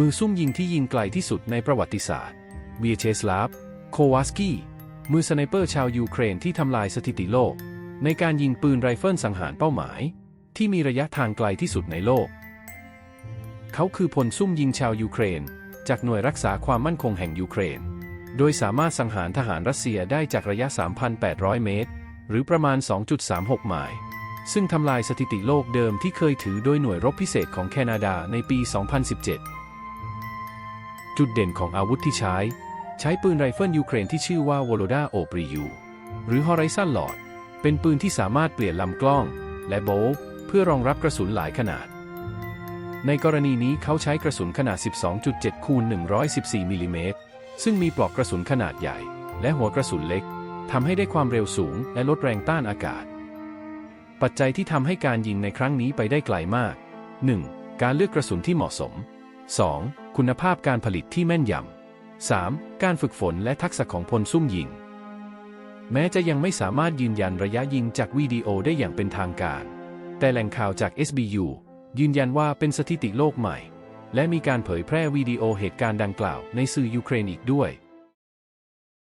มือซุ่มยิงที่ยิงไกลที่สุดในประวัติศาสตร์เวียเชสลาฟ โควาสกี้ มือสไนเปอร์ชาวยูเครนที่ทำลายสถิติโลก ในการยิงปืนไรเฟิลสังหารเป้าหมาย ที่มีระยะทางไกลที่สุดในโลก เขาคือพลซุ่มยิงชาวยูเครน จากหน่วยรักษาความมั่นคงแห่งยูเครน โดยสามารถสังหารทหารรัสเซียได้จากระยะ 3,800 เมตร หรือประมาณ 2.36 ไมล์ซึ่งทำลายสถิติโลกเดิมที่เคยถือโดยหน่วยรบพิเศษของแคนาดาในปี 2017 จุดเด่นของอาวุธที่ใช้ ใช้ปืนไรเฟิลยูเครนที่ชื่อว่าวโลดาโอปริยูหรือ Horizon Lord เป็นปืนที่สามารถเปลี่ยนลำกล้อง และโบว์เพื่อรองรับกระสุนหลายขนาด ในกรณีนี้เขาใช้กระสุนขนาด 12.7 คูณ 114 มิลลิเมตร ซึ่งมีปลอกกระสุนขนาดใหญ่ และหัวกระสุนเล็กทำให้ได้ความเร็วสูง และลดแรงต้านอากาศ ปัจจัยที่ทำให้การยิงในครั้งนี้ไปได้ไกลมาก 1. การเลือกกระสุนที่เหมาะสม 2. คุณภาพการผลิตที่แม่นยำ 3. การฝึกฝนและทักษะของพลซุ่มยิง แม้จะยังไม่สามารถยืนยันระยะยิงจากวิดีโอได้อย่างเป็นทางการ แต่แหล่งข่าวจาก SBU ยืนยันว่าเป็นสถิติโลกใหม่ และมีการเผยแพร่วิดีโอเหตุการณ์ดังกล่าวในสื่อยูเครนอีกด้วย